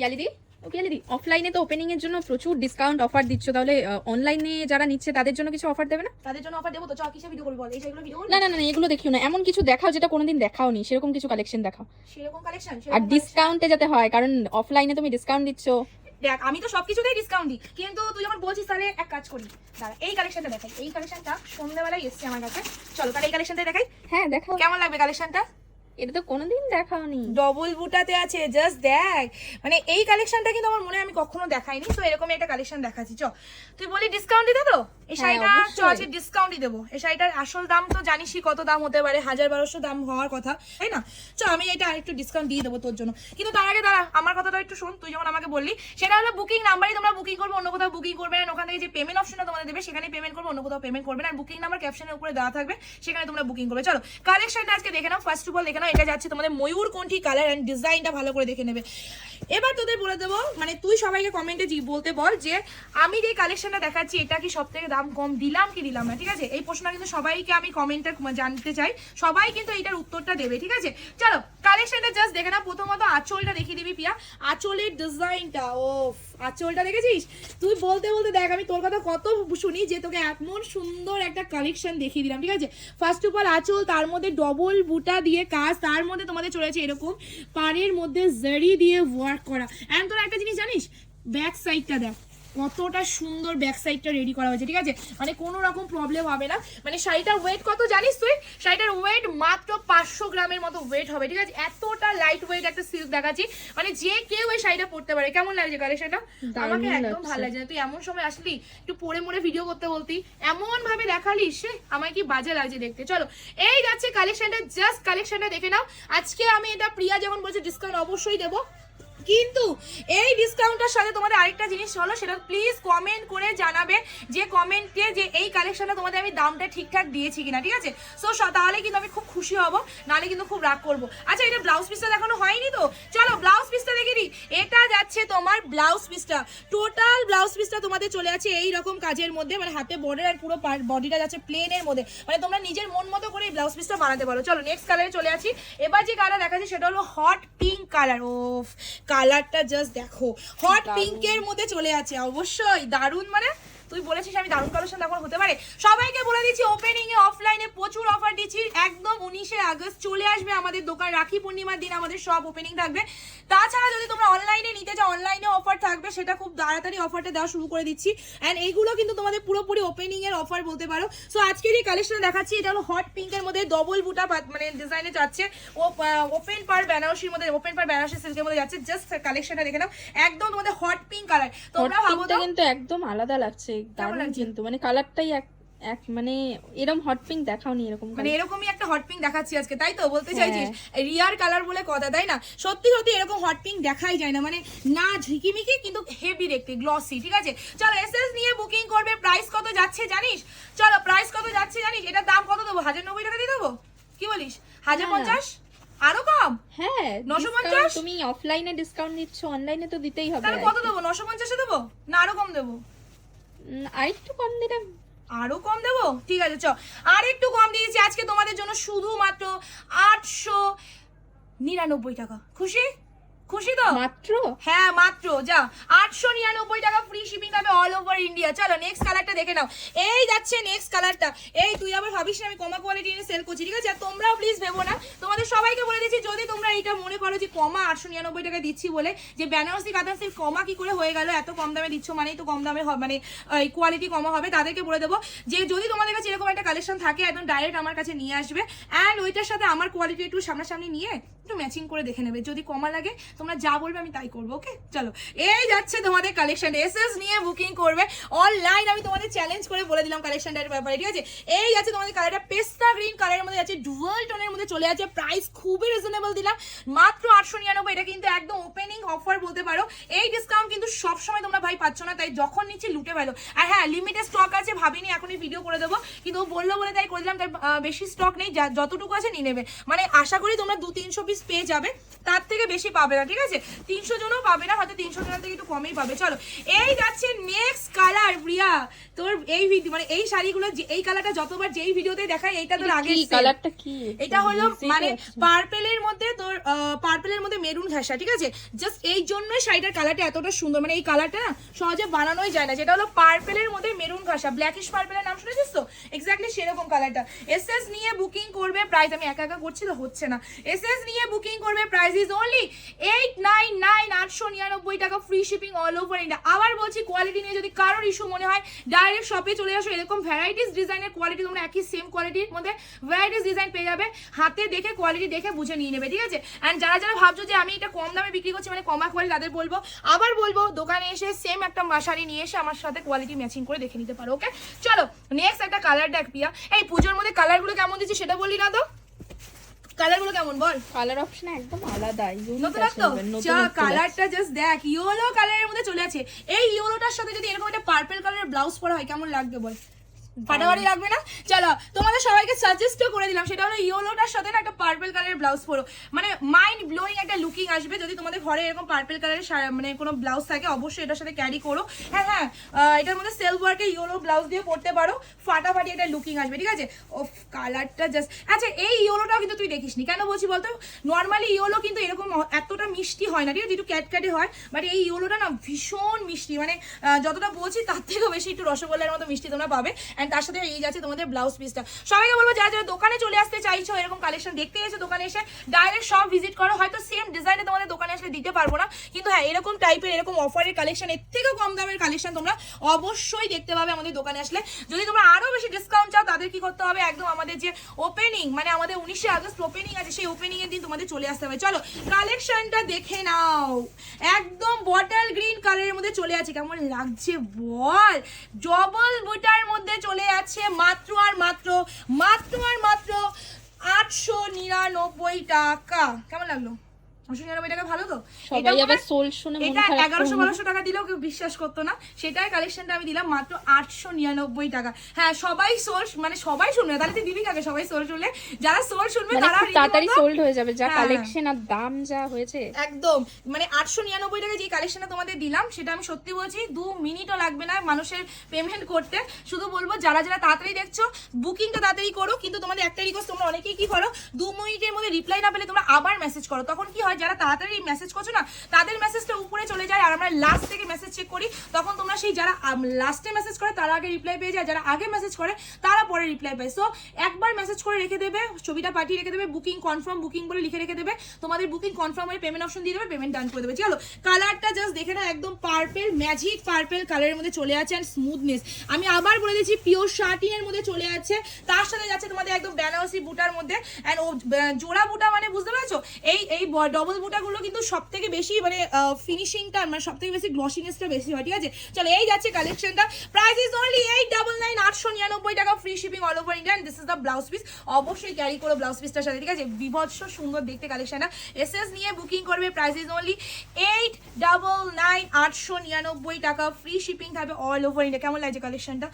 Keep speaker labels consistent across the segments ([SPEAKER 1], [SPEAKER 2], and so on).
[SPEAKER 1] পিয়ালিদি? ও পিয়ালিদি অফলাইনে তো ওপেনিং এর জন্য প্রচুর ডিসকাউন্ট অফার দিচ্ছ তাহলে অনলাইনে যারা নিচ্ছে তাদের জন্য কিছু অফার দেবে না?
[SPEAKER 2] তাদের জন্য অফার দেবো তো চ কিসে ভিডিও করবি বল? এই সেগুলো ভিডিও
[SPEAKER 1] না না না না, এগুলো দেখিও না। এমন কিছু দেখাও যেটা কোনোদিন দেখাওনি সেরকম কিছু কালেকশন দেখাও।
[SPEAKER 2] সেরকম কালেকশন
[SPEAKER 1] আর ডিসকাউন্টে যাতে হয় কারণ অফলাইনে তুমি ডিসকাউন্ট দিচ্ছ।
[SPEAKER 2] দেখ আমি তো সবকিছুতেই ডিসকাউন্ট দিই কিন্তু তুই যখন বলছিস তাহলে এক কাজ করি। দাঁড়া এই কালেকশনটা দেখাই এই কালেকশনটা সন্ধ্যাবেলায় এসছে আমার কাছে। চলো তাহলে এই কালেকশনটাই দেখাই।
[SPEAKER 1] হ্যাঁ দেখাও।
[SPEAKER 2] কেমন লাগবে কালেকশনটা
[SPEAKER 1] এটা তো কোনোদিন দেখাওনি
[SPEAKER 2] ডবল বুটাতে আছে জাস্ট দেখ। মানে এই কালেকশনটা কিন্তু আমার মনে হয় আমি কখনো দেখাইনি তো এরকম একটা কালেকশন দেখাচ্ছি চ। তুই বলি ডিসকাউন্ট দিতে তো? এই
[SPEAKER 1] হ্যাঁ,
[SPEAKER 2] শাড়িটা চ। আছে ডিসকাউন্টই দেবো। এই শাড়িটার আসল দাম তো জানিসই কত দাম হতে পারে হাজার বারোশো দাম হওয়ার কথা তাই না? চ আমি এটা আরেকটু ডিসকাউন্ট দিয়ে দেবো তোর জন্য। কিন্তু তার আগে দাঁড়া আমার কথাটা একটু শোন তুই যখন আমাকে বললি সেটা হলো বুকিং নাম্বারই তোমরা বুকিং করবে অন্য কোথাও বুকিং করবে না ওখান থেকে যে পেমেন্ট অপশনটা তোমাদের দেবে সেখানে পেমেন্ট করবে অন্য কোথাও পেমেন্ট করবে না আর বুকিং নাম্বার ক্যাপশনের উপরে দেওয়া থাকবে সেখানে তোমরা বুকিং করবে। চলো কালেকশনটা আজকে দেখে নাও ফার্স্ট অফ অল দেখে নাও এটা যাচ্ছে, তোমাদের ময়ূর কোনটি কালার অ্যান্ড ডিজাইনটা ভালো করে দেখে নেবে। এবার তোদের বলে দেবো মানে তুই সবাইকে কমেন্টে বলতে বল যে, আমি যে কালেকশনটা দেখাচ্ছি, এটা কি সব থেকে দাম কম? দিলাম কি দিলাম না, ঠিক আছে? এই প্রশ্নটা কিন্তু সবাইকে আমি কমেন্টে জানতে চাই। সবাই কিন্তু এটার উত্তরটা দেবে, ঠিক আছে? চলো কালেকশনটা জাস্ট দেখে না প্রথমত আঁচলটা দেখিয়ে দিবি পিয়া। আঁচলের ডিজাইনটা ও আঁচলটা দেখেছিস? তুই বলতে বলতে দেখ, আমি তোর কথা কত শুনি যে তোকে এমন সুন্দর একটা কালেকশন দেখিয়ে দিলাম, ঠিক আছে? ফার্স্ট অফ অল আঁচল, তার মধ্যে ডবল বুটা দিয়ে কাজ, তার মধ্যে তোমাদের চলেছে এরকম পাড়ের মধ্যে জারি দিয়ে ওয়ার্ক করা। এন্ড তোরা একটা জিনিস জানিস? ব্যাক সাইডটা দেখ। কতটা সুন্দর ব্যাক সাইডটা রেডি করা হয়েছে ঠিক আছে? মানে কোনো রকম প্রবলেম হবে না। মানে শাড়িটার ওয়েট কত জানিস তুই? শাড়িটার ওয়েট মাত্র পাঁচশো গ্রামের মতো ওয়েট হবে ঠিক আছে? এতটা লাইট ওয়েট একটা সিল্ক দেখাচ্ছি। মানে যে কেউ এই শাড়িটা পরতে পারে। কেমন লাগছে কালেকশনটা আমাকে একদম। ভালো লাগছে। না। তুই এমন সময় আসলি একটু পরে মরে ভিডিও করতে বলতি। এমন ভাবে দেখালিস সে আমায় কি বাজে লাগছে দেখতে। চলো এই যাচ্ছে কালেকশনটা জাস্ট কালেকশনটা দেখে নাও। আজকে আমি এটা প্রিয়া যেমন বলছে ডিসকাউন্ট অবশ্যই দেবো। কিন্তু এই ডিসকাউন্টের সাথে তোমাদের আরেকটা জিনিস হলো, সেটা প্লিজ কমেন্ট করে জানাবে যে কমেন্টে যে এই কালেকশনটা তোমাদের আমি দামটা ঠিকঠাক দিয়েছি কিনা, ঠিক আছে? সো, তাহলে কিন্তু আমি খুব খুশি হব, নাহলে কিন্তু খুব রাগ করব। আচ্ছা এটা ব্লাউজ পিসটা দেখানো হয়নি তো? চলো ব্লাউজ পিসটা দেখে দিই এটা যাচ্ছে তোমার ব্লাউজ পিসটা টোটাল ব্লাউজ পিসটা তোমাদের চলে আছে এই রকম কাজের মধ্যে মানে হাতে বর্ডার আর পুরো বডিটা যাচ্ছে প্লেনের মধ্যে। মানে তোমরা নিজের মন মতো করে এই ব্লাউজ পিসটা বানাতে পারো। চলো নেক্সট কালারে চলে আসি। এবার যে কালার দেখাচ্ছি, সেটা হলো হট পিঙ্ক কালার ও কালারটা জাস্ট দেখো। হট
[SPEAKER 1] পিঙ্ক
[SPEAKER 2] পিঙ্কের মধ্যে চলে আছে অবশ্যই। দারুণ মানে তুই বলেছিস আমি দারুণ কালেকশন এখন হতে পারে? সবাইকে বলে দিচ্ছি ওপেনিং এ অফলাইনে প্রচুর অফার দিচ্ছি। একদম উনিশে আগস্ট চলে আসবে আমাদের দোকান। রাখি পূর্ণিমার দিন আমাদের সব ওপেনিং থাকবে। তাছাড়া যদি তোমরা অনলাইনে নিতে চাও অনলাইনে অফার থাকবে। সেটা খুব তাড়াতাড়ি অফারটা দেওয়া শুরু করে দিচ্ছি। অ্যান্ড এইগুলো কিন্তু তোমাদের পুরোপুরি ওপেনিং এর অফার বলতে পারো। সো আজকের এই কালেকশন দেখাচ্ছি এটা হলো হট পিঙ্কের মধ্যে ডবল বুটা মানে ডিজাইনে যাচ্ছে। ও ওপেন পার বেনারসির মধ্যে ওপেন পার বেনারসি সিল্কের মধ্যে যাচ্ছে। জাস্ট কালেকশনটা দেখে নাও। একদম তোমাদের হট পিঙ্ক কালার তোমরা ভাবো তো
[SPEAKER 1] কিন্তু একদম আলাদা লাগছে। দারুণ কিন্তু মানে কালারটাই এক এক মানে এরম হট পিঙ্ক দেখাওনি এরকম
[SPEAKER 2] মানে এরকমই একটা হট পিঙ্ক দেখাচ্ছি আজকে তাই তো? বলতে
[SPEAKER 1] হ্যাঁ।
[SPEAKER 2] চাইছিস রিয়ার কালার বলে কথা তাই না? সত্যি সত্যি এরকম হট পিঙ্ক দেখাই যায় না মানে না ঝিকিমিকি কিন্তু হেভি দেখতে গ্লসি ঠিক আছে? চলো এসএস নিয়ে বুকিং করবে প্রাইস কত যাচ্ছে জানিস? চলো প্রাইস কত যাচ্ছে জানিস? এটার দাম কত দেবো? হাজার নব্বই টাকা দিয়ে দেবো? কি বলিস? হাজার
[SPEAKER 1] হ্যাঁ।
[SPEAKER 2] পঞ্চাশ? আরও কম?
[SPEAKER 1] হ্যাঁ
[SPEAKER 2] 950?
[SPEAKER 1] discount তুমি অফলাইনে ডিসকাউন্ট দিচ্ছ অনলাইনে তো দিতেই হবে।
[SPEAKER 2] তাহলে কত দেবো? নশো পঞ্চাশে দেবো? না আরও কম দেবো?
[SPEAKER 1] আরেকটু কম দিলে
[SPEAKER 2] আরও কম দেবো? ঠিক আছে, চ। আর একটু কম দিয়েছি আজকে তোমাদের জন্য শুধুমাত্র আটশো নিরানব্বই টাকা। খুশি? খুশি তো?
[SPEAKER 1] মাত্র?
[SPEAKER 2] হ্যাঁ মাত্র যা। আটশো নিরানব্বই টাকা ফ্রি শিপিং পাবে অল ওভার ইন্ডিয়া চলো নেক্সট কালারটা দেখে নাও। এই যাচ্ছে নেক্সট কালারটা এই তুই আবার ভাবিস না আমি কমা কোয়ালিটি নিয়ে সেল করছি ঠিক আছে? আর তোমরাও প্লিজ ভেবো না। তোমাদের সবাইকে বলে দিচ্ছি যদি তোমরা এইটা মনে করো যে কমা আটশো নিরানব্বই টাকা দিচ্ছি বলে যে বেনারসি কাতান সিল্ক কমা কি করে হয়ে গেল এত কম দামে দিচ্ছ মানেই তো কম দামে হবে মানে কোয়ালিটি কমা হবে তাদেরকে বলে দেবো যে যদি তোমাদের কাছে এরকম একটা কালেকশন থাকে একদম ডাইরেক্ট আমার কাছে নিয়ে আসবে। অ্যান্ড ওইটার সাথে আমার কোয়ালিটি একটু সামনাসামনি নিয়ে একটু ম্যাচিং করে দেখে নেবে। যদি কমা লাগে, তোমরা যা বলবে আমি তাই করব ওকে চলো। এই যাচ্ছে তোমাদের কালেকশন এসএস নিয়ে বুকিং করবে। অনলাইন আমি তোমাদের চ্যালেঞ্জ করে বলে দিলাম কালেকশনটার ব্যাপারে, ঠিক আছে? এই যাচ্ছে তোমাদের কালারটা পেস্তা গ্রিন কালারের মধ্যে যাচ্ছে ডুয়াল টোনের মধ্যে চলে যাচ্ছে। প্রাইস খুবই রিজনেবল দিলাম। মাত্র আটশো নিরানব্বই, এটা কিন্তু একদম ওপেনিং অফার বলতে পারো। এই ডিসকাউন্ট কিন্তু সবসময় তোমরা ভাই পাচ্ছ না, তাই যখন নিচ্ছি লুটে পেল আর হ্যাঁ লিমিটেড স্টক আছে, ভাবিনি, এখনই ভিডিও করে দেবো। কিন্তু বলল বলে তাই করে দিলাম, তাই বেশি স্টক নেই যতটুকু আছে নিয়ে নেবে। মানে আশা করি তোমরা দু তিনশো পিস পেয়ে যাবে তার থেকে বেশি পাবে না ঠিক আছে? তিনশো জনও পাবে না হয়তো তিনশো জনের থেকে একটু কমেই পাবে। চলো এই যাচ্ছে নেক্সট কালার প্রিয়া তোর এই ভিডিও মানে এই শাড়িগুলো এই কালারটা যতবার যেই ভিডিওতে দেখায় এইটা তোর আগে
[SPEAKER 1] কালারটা কি?
[SPEAKER 2] এটা হলো মানে। পার্পেলের মধ্যে তোর পার্পেলের মধ্যে মেরুন ঘাসা ঠিক আছে? জাস্ট এই জন্যই শাড়িটার কালারটা এতটা সুন্দর। মানে এই কালারটা না সহজে বানানোই যায় না। যেটা হলো পার্পেলের মধ্যে মেরুন ঘাসা ব্ল্যাকিশ পার্পেলের নাম শুনেছিস তো? এক্স্যাক্টলি সেরকম কালারটা এসএস নিয়ে বুকিং করবে প্রাইস আমি একা একা করছি তো হচ্ছে না। এসএস নিয়ে বুকিং করবে। Price is only eight nine nine আটশো নিরানব্বই টাকা free shipping all over India আবার বলছি কোয়ালিটি নিয়ে যদি কারোর ইস্যু মনে হয় ডাইরেক্ট শপে চলে আসো। এরকম ভ্যারাইটিস ডিজাইনের কোয়ালিটি তোমরা একই সেম কোয়ালিটির মধ্যে ভ্যারাইটিস ডিজাইন পেয়ে যাবে। হাতে দেখে কোয়ালিটি দেখে বুঝে নিয়ে নেবে, ঠিক আছে? অ্যান্ড যারা যারা ভাবছ যে আমি এটা কম দামে বিক্রি করছি মানে কমা কোয়ালিটি তাদের বলব, আবার বলব, দোকানে এসে সেম একটা মা- শাড়ি নিয়ে এসে আমার সাথে কোয়ালিটি ম্যাচিং করে দেখে নিতে পারো ওকে চলো নেক্সট একটা কালার দেখ পিয়া এই পুজোর মধ্যে কালারগুলো কেমন দিচ্ছি সেটা বললি না তো? কালারগুলো কেমন বল?
[SPEAKER 1] কালার অপশন একদম আলাদা
[SPEAKER 2] কালারটা জাস্ট দেখ ইয়েলো কালারের মধ্যে চলে আছে। এই ইয়েলোটার সাথে যদি এরকম একটা পার্পল কালারের ব্লাউজ পরা হয় কেমন লাগবে বল? ফাটাফাটি লাগবে না? চলো, তোমাদের সবাইকে সাজেস্টও করে দিলাম, সেটা হলো ইয়েলোটার সাথে না একটা পার্পল কালারের ব্লাউজ পরো। মানে মাইন্ড ব্লোয়িং একটা লুকিং আসবে, যদি তোমাদের ঘরে এরকম পার্পল কালারের মানে কোনো ব্লাউজ থাকে, অবশ্যই এটার সাথে ক্যারি করো। হ্যাঁ হ্যাঁ এটার মধ্যে সেলফ ওয়ার্কে ইয়েলো ব্লাউজ দিয়ে পরতে পারো, ফাটাফাটি একটা লুকিং আসবে, ঠিক আছে? ও কালারটা জাস্ট আচ্ছা এই ইয়েলোটাও কিন্তু তুই দেখিসনি, কেন বলছি বলতো? নর্মালি ইয়েলো কিন্তু এরকম এতটা মিষ্টি হয় না, ঠিক আছে? একটু ক্যাটক্যাটে হয় বাট এই ইয়েলোটা না ভীষণ মিষ্টি মানে যতটা বলছি তার থেকেও বেশি একটু রসগোল্লার মতো মিষ্টি তোমরা পাবে। অ্যান্ড তার সাথে এই যাচ্ছে তোমাদের ব্লাউজ পিসটা সবাইকে বলব, যারা যারা দোকানে চলে আসতে চাইছো, এরকম কালেকশন দেখতে এসে দোকানে এসে ডাইরেক্ট সব ভিজিট করো, হয়তো সেম ডিজাইনে তোমাদের দোকানে আসলে দিতে পারব না, কিন্তু হ্যাঁ এরকম টাইপের এরকম অফারের কালেকশন এর থেকেও কম দামের কালেকশন তোমরা অবশ্যই দেখতে পাবে আমাদের দোকানে আসলে। যদি তোমরা আরও বেশি ডিসকাউন্ট চাও, তাদের কি করতে হবে? একদম আমাদের যে ওপেনিং মানে আমাদের উনিশে আগস্ট ওপেনিং আছে, সেই ওপেনিং এর দিন তোমাদের চলে আসতে হবে। চলো কালেকশনটা দেখে নাও। একদম বটল গ্রিন কালারের মধ্যে চলে আছে। কেমন লাগছে বল? জবল বুটার মধ্যে চলে আছে মাত্র আর মাত্র মাত্র আর মাত্র আটশো নিরানব্বই টাকা। কেমন লাগল? নিরানব্বই টাকা ভালো তো?
[SPEAKER 1] সবাই আবার সোল শুনে
[SPEAKER 2] এটা এগারোশো বারোশো টাকা দিলেও কেউ বিশ্বাস করতো না। সেটাই কালেকশনটা আমি দিলাম মাত্র আটশো নিরানব্বই টাকা। হ্যাঁ সবাই সোল মানে সবাই শুনবে তাহলে তুই দিবি কাকে? সবাই সোল শুনলে। যারা সোল শুনবে
[SPEAKER 1] মানে
[SPEAKER 2] তারা
[SPEAKER 1] তাড়াতাড়ি সোল্ড হয়ে যাবে যা
[SPEAKER 2] হ্যাঁ।
[SPEAKER 1] কালেকশন আর দাম যা হয়েছে।
[SPEAKER 2] একদম। মানে আটশো নিরানব্বই টাকা যে কালেকশনটা তোমাদের দিলাম সেটা আমি সত্যি বলছি দু মিনিটও লাগবে না মানুষের পেমেন্ট করতে। শুধু বলব যারা যারা তাড়াতাড়ি দেখছ বুকিংটা তাড়াতাড়ি করো কিন্তু তোমাদের একটা রিকোয়েস্ট তোমরা অনেকেই কি করো দু মিনিটের মধ্যে রিপ্লাই না পেলে তোমরা আবার মেসেজ করো। তখন কি হয় যারা তাড়াতাড়ি মেসেজ করছ না, তাদের মেসেজটা উপরে চলে যায় আর আমরা লাস্ট থেকে মেসেজ চেক করি। তখন তোমরা সেই যারা লাস্টে মেসেজ করে, তারা আগে রিপ্লাই পেয়ে যায়। যারা আগে মেসেজ করে, তারা পরে রিপ্লাই পায়। সো একবার মেসেজ করে রেখে দেবে, ছবিটা পাঠিয়ে রেখে দেবে বুকিং কনফার্ম বুকিং বলে লিখে রেখে দেবে। তোমাদের বুকিং কনফার্ম হয়ে পেমেন্ট অপশন দিয়ে দেবে পেমেন্ট ডান করে দেবে। চলো কালারটা জাস্ট দেখে না একদম পার্পেল ম্যাজিক পার্পেল কালারের মধ্যে চলে আছে অ্যান্ড স্মুথনেস আমি আবার বলে দিচ্ছি পিওর শার্টিং এর মধ্যে চলে আছে। তার সাথে যাচ্ছে তোমাদের একদম বেনারসি বুটার মধ্যে। অ্যান্ড ও জোড়া বুটা মানে বুঝতে পারছ? এই এই ডবল বুটাগুলো কিন্তু সব থেকে বেশি মানে ফিনিশিংটা মানে সব থেকে বেশি গ্লসিনেসটা বেশি হয়, ঠিক আছে? চলো, এই যাচ্ছে কালেকশনটা price is only eight double nine আটশো নিরানব্বই টাকা free shipping all over India this is the blouse piece অবশ্যই ক্যারি করো ব্লাউজ পিসটার সাথে, ঠিক আছে? বিভৎস সুন্দর দেখতে কালেকশনটা এস এস নিয়ে বুকিং করবে price is only eight double nine আটশো নিরানব্বই টাকা ফ্রি শিপিং থাকবে অল ওভার ইন্ডিয়া কেমন লাগছে কালেকশনটা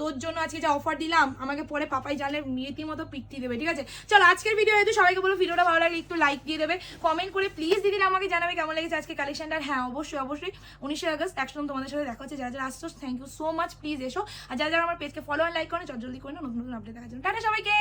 [SPEAKER 2] তোর জন্য আজকে যা অফার দিলাম, আমাকে পরে পাপাই জানলে মেয়েটির মতো পিকটি দেবে, ঠিক আছে? চলো, আজকের ভিডিও হয়তো সবাইকে বলো, ভিডিওটা ভালো লাগে একটু লাইক দিয়ে দেবে। কমেন্ট করে প্লিজ দিদিরা আমাকে জানাবে কেমন লেগেছে আজকে কালেকশনটা হ্যাঁ অবশ্যই অবশ্যই, উনিশে আগস্ট একদম তোমাদের সাথে দেখা হচ্ছে। যারা যারা আসছো thank you so much please এসো। আর যারা যারা আমার পেজকে ফলো আর লাইক করে চট জলদি করে নতুন নতুন আপডেট দেখার জন্য। টাটা সবাইকে!